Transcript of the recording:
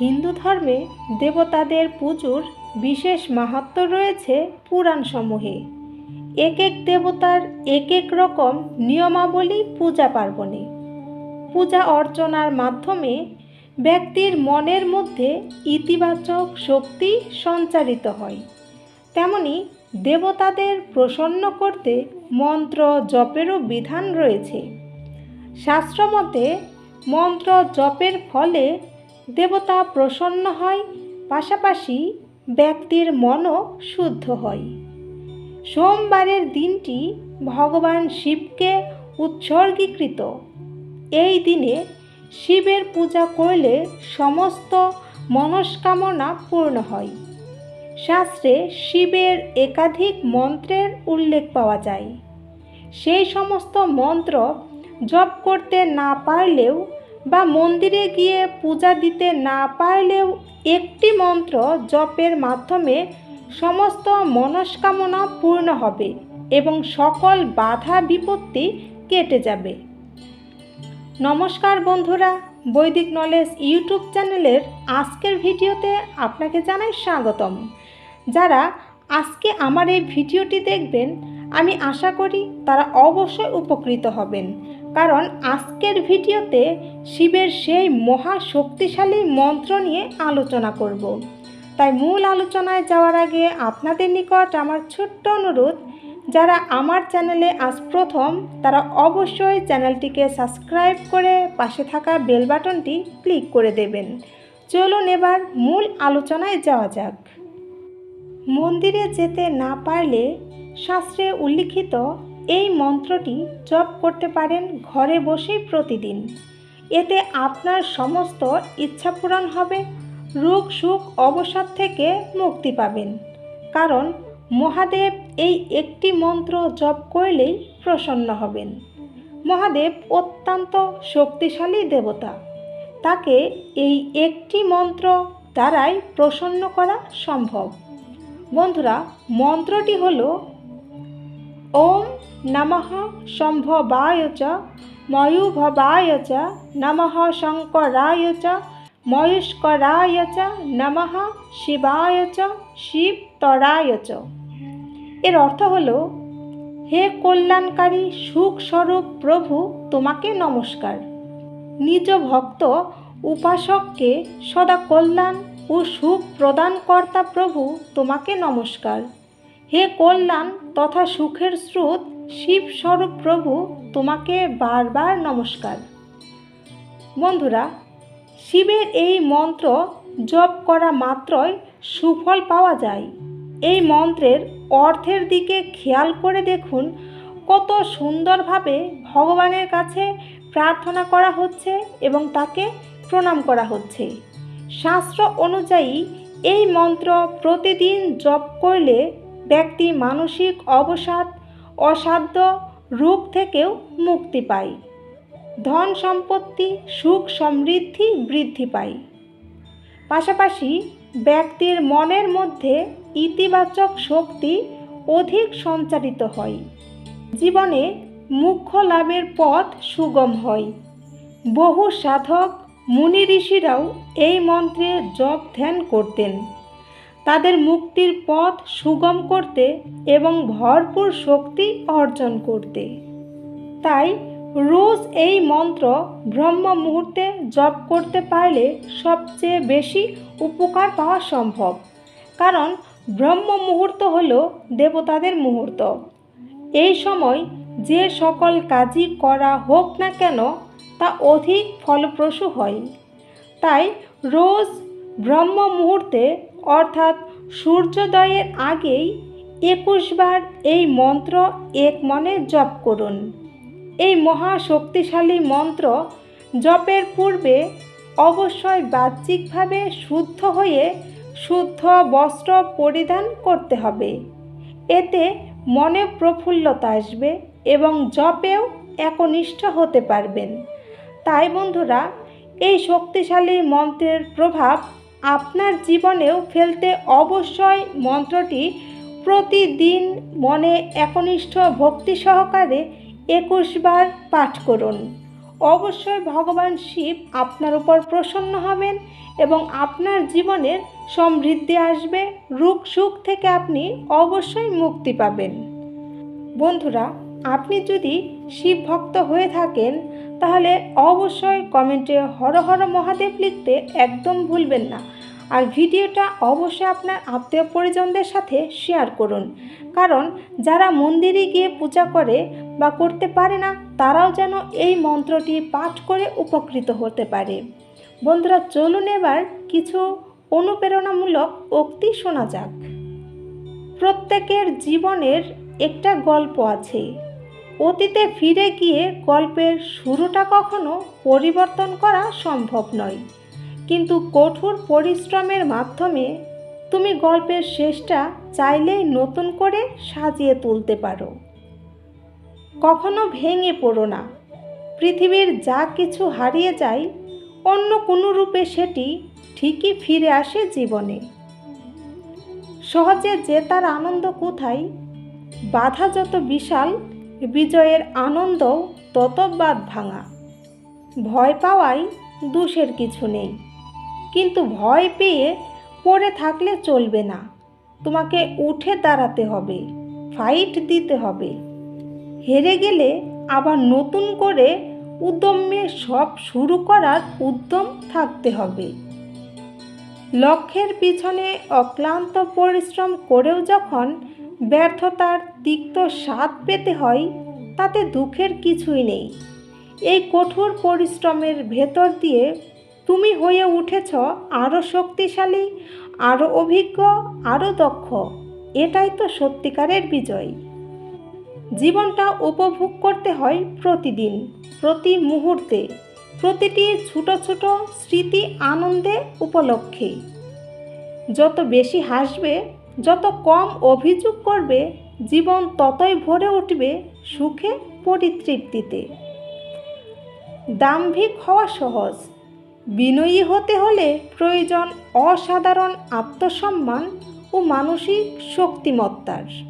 হিন্দু ধর্মে দেবতাদের পুজোর বিশেষ মাহাত্ম্য রয়েছে পুরাণসমূহে। এক এক দেবতার এক এক রকম নিয়মাবলী পূজা পার্বণে। পূজা অর্চনার মাধ্যমে ব্যক্তির মনের মধ্যে ইতিবাচক শক্তি সঞ্চারিত হয়। তেমনি দেবতাদের প্রসন্ন করতে মন্ত্র জপেরও বিধান রয়েছে। শাস্ত্রমতে মন্ত্র জপের ফলে দেবতা প্রসন্ন হয়, পাশাপাশি ব্যক্তির মনও শুদ্ধ হয়। সোমবারের দিনটি ভগবান শিবকে উৎসর্গীকৃত। এই দিনে শিবের পূজা করলে সমস্ত মনস্কামনা পূর্ণ হয়। শাস্ত্রে শিবের একাধিক মন্ত্রের উল্লেখ পাওয়া যায়। সেই সমস্ত মন্ত্র জপ করতে না পারলেও বা মন্দিরে গিয়ে পূজা দিতে না পারলেও একটি মন্ত্র জপের মাধ্যমে সমস্ত মনস্কামনা পূর্ণ হবে এবং সকল বাধা বিপত্তি কেটে যাবে। নমস্কার বন্ধুরা, বৈদিক নলেজ ইউটিউব চ্যানেলের আজকের ভিডিওতে আপনাকে জানাই স্বাগতম। যারা আজকে আমার এই ভিডিওটি দেখবেন, আমি আশা করি তারা অবশ্যই উপকৃত হবেন। কারণ আজকের ভিডিওতে শিবের সেই মহা শক্তিশালী মন্ত্র নিয়ে আলোচনা করব। তাই মূল আলোচনায় যাওয়ার আগে আপনাদের নিকট আমার ছোট্ট অনুরোধ, যারা আমার চ্যানেলে আজ প্রথম, তারা অবশ্যই চ্যানেলটিকে সাবস্ক্রাইব করে পাশে থাকা বেল বাটনটি ক্লিক করে দেবেন। চলুন এবার মূল আলোচনায় যাওয়া যাক। মন্দিরে যেতে না পারলে শাস্ত্রে উল্লিখিত এই মন্ত্রটি জপ করতে পারেন ঘরে বসেই প্রতিদিন। এতে আপনার সমস্ত ইচ্ছা পূরণ হবে, রোগ সুখ অবসাদ থেকে মুক্তি পাবেন। কারণ মহাদেব এই একটি মন্ত্র জপ করলেই প্রসন্ন হবেন। মহাদেব অত্যন্ত শক্তিশালী দেবতা। তাকে এই একটি মন্ত্র দ্বারাই প্রসন্ন করা সম্ভব। বন্ধুরা, মন্ত্রটি হল ওম নমঃ সম্ভবায় চ, ময়ূভবায় চ, নমঃ শঙ্করায় চ, ময়ুষ্করায় চ, নমঃ শিবায় চ, শিবতরায় চ। এর অর্থ হল, হে কল্যাণকারী সুখস্বরূপ প্রভু, তোমাকে নমস্কার। নিজ ভক্ত, উপাসককে সদা কল্যাণ ও সুখ প্রদানকর্তা প্রভু, তোমাকে নমস্কার। হে কল্যাণ তথা সুখের স্রোত শিবস্বরূপ প্রভু তোমাকে বারবার নমস্কার। বন্ধুরা, শিবের এই মন্ত্র জপ করা মাত্রই সুফল পাওয়া যায়। এই মন্ত্রের অর্থের দিকে খেয়াল করে দেখুন কত সুন্দরভাবে ভগবানের কাছে প্রার্থনা করা হচ্ছে এবং তাকে প্রণাম করা হচ্ছে। শাস্ত্র অনুযায়ী এই মন্ত্র প্রতিদিন জপ করলে ব্যক্তি মানসিক অবসাদ, অসাধ্য রূপ থেকেও মুক্তি পায়। ধন সম্পত্তি, সুখ সমৃদ্ধি বৃদ্ধি পায়। পাশাপাশি ব্যক্তির মনের মধ্যে ইতিবাচক শক্তি অধিক সঞ্চারিত হয়। জীবনে মুখ্য লাভের পথ সুগম হয়। বহু সাধক, মুনি ঋষিরাও এই মন্ত্রে জপ ধ্যান করতেন। তাদের মুক্তির পথ সুগম করতে এবং ভরপুর শক্তি অর্জন করতে। তাই রোজ এই মন্ত্র ব্রহ্ম মুহূর্তে জপ করতে পারলে সবচেয়ে বেশি উপকার পাওয়া সম্ভব। কারণ ব্রহ্ম মুহূর্ত হল দেবতাদের মুহূর্ত। এই সময় যে সকল কাজই করা হোক না কেন, তা অধিক ফলপ্রসূ হয়। তাই রোজ ব্রহ্ম মুহূর্তে অর্থাৎ সূর্যোদয়ের আগেই একুশবার এই মন্ত্র এক মনে জপ করুন। এই মহা শক্তিশালী মন্ত্র জপের পূর্বে অবশ্যই বাহ্যিকভাবে শুদ্ধ হয়ে শুদ্ধ বস্ত্র পরিধান করতে হবে। এতে মনে প্রফুল্লতা আসবে এবং জপেও একনিষ্ঠ হতে পারবেন। তাই বন্ধুরা, এই শক্তিশালী মন্ত্রের প্রভাব আপনার জীবনেও ফেলতে অবশ্যই মন্ত্রটি প্রতিদিন মনে একনিষ্ঠ ভক্তি সহকারে একুশবার পাঠ করুন। অবশ্যই ভগবান শিব আপনার উপর প্রসন্ন হবেন এবং আপনার জীবনের সমৃদ্ধি আসবে, রোগ সুখ থেকে আপনি অবশ্যই মুক্তি পাবেন। বন্ধুরা, আপনি যদি শিব ভক্ত হয়ে থাকেন তাহলে অবশ্যই কমেন্টে হর হর মহাদেব লিখতে একদম ভুলবেন না। আর ভিডিওটা অবশ্যই আপনার আত্মীয় পরিজনদের সাথে শেয়ার করুন। কারণ যারা মন্দিরে গিয়ে পূজা করে বা করতে পারে না, তারাও যেন এই মন্ত্রটি পাঠ করে উপকৃত হতে পারে। বন্ধুরা, চলুন এবার কিছু অনুপ্রেরণামূলক উক্তি শোনা যাক। প্রত্যেকের জীবনের একটা গল্প আছে। অতীতে ফিরে গিয়ে গল্পের শুরুটা কখনো পরিবর্তন করা সম্ভব নয়। কিন্তু কঠোর পরিশ্রমের মাধ্যমে তুমি গল্পের শেষটা চাইলেই নতুন করে সাজিয়ে তুলতে পারো। কখনো ভেঙে পড়ো না। পৃথিবীর যা কিছু হারিয়ে যায়, অন্য কোনো রূপে সেটি ঠিকই ফিরে আসে জীবনে। সহজে জেতার আনন্দ কোথায়? বাধা যত বিশাল বিজয়ের আনন্দ ততবাদ ভাঙা। ভয় পাওয়াই দোষের কিছু নেই। কিন্তু ভয় পেয়ে পড়ে থাকলে চলবে না। তোমাকে উঠে দাঁড়াতে হবে ফাইট দিতে হবে। হেরে গেলে আবার নতুন করে উদ্যমে সব শুরু করার উদ্যম থাকতে হবে। লক্ষ্যের পিছনে অক্লান্ত পরিশ্রম করেও যখন ব্যর্থতার তিক্ত স্বাদ পেতে হয়, তাতে দুঃখের কিছুই নেই। এই কঠোর পরিশ্রমের ভেতর দিয়ে তুমি হয়ে উঠেছ আরও শক্তিশালী, আরও অভিজ্ঞ, আরও দক্ষ। এটাই তো সত্যিকারের বিজয়। জীবনটা উপভোগ করতে হয় প্রতিদিন, প্রতি মুহূর্তে, প্রতিটি ছোট ছোট স্মৃতি আনন্দে উপলক্ষে। যত বেশি হাসবে যত কম অভিযোগ করবে, জীবন ততই ভরে উঠবে সুখে পরিতৃপ্তিতে। দাম্ভিক হওয়া সহজ। বিনয়ী হতে হলে প্রয়োজন অসাধারণ আত্মসম্মান ও মানসিক শক্তিমত্তার।